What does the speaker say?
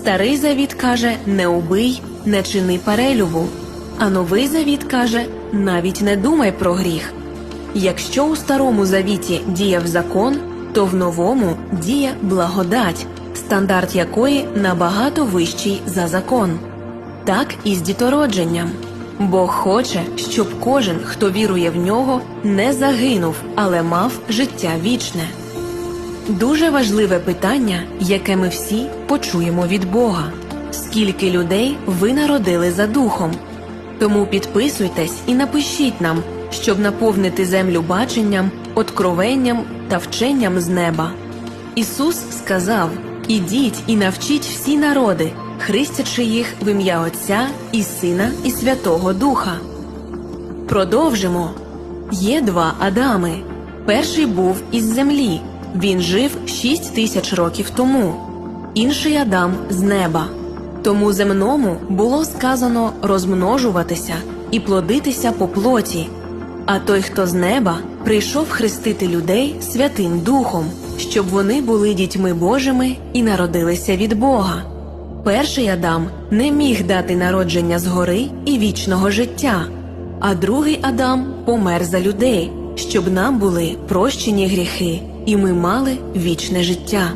Старий завіт каже: не убий, не чини перелюбу. А новий завіт каже: навіть не думай про гріх. Якщо у старому завіті діяв закон, то в новому діє благодать, стандарт якої набагато вищий за закон. Так і з дітородженням. Бог хоче, щоб кожен, хто вірує в нього, не загинув, але мав життя вічне. Дуже важливе питання, яке ми всі почуємо від Бога: скільки людей ви народили за духом? Тому підписуйтесь і напишіть нам, щоб наповнити землю баченням, откровенням та вченням з неба. Ісус сказав: Ідіть і навчіть всі народи, хрестячи їх в ім'я Отця і Сина і Святого Духа. Продовжимо. Є два Адами. Перший був із землі. Він жив шість тисяч років тому. Інший Адам з неба. Тому земному було сказано розмножуватися і плодитися по плоті. А той, хто з неба, прийшов хрестити людей Святим Духом, щоб вони були дітьми Божими і народилися від Бога. Перший Адам не міг дати народження згори і вічного життя, а другий Адам помер за людей, щоб нам були прощені гріхи, і ми мали вічне життя.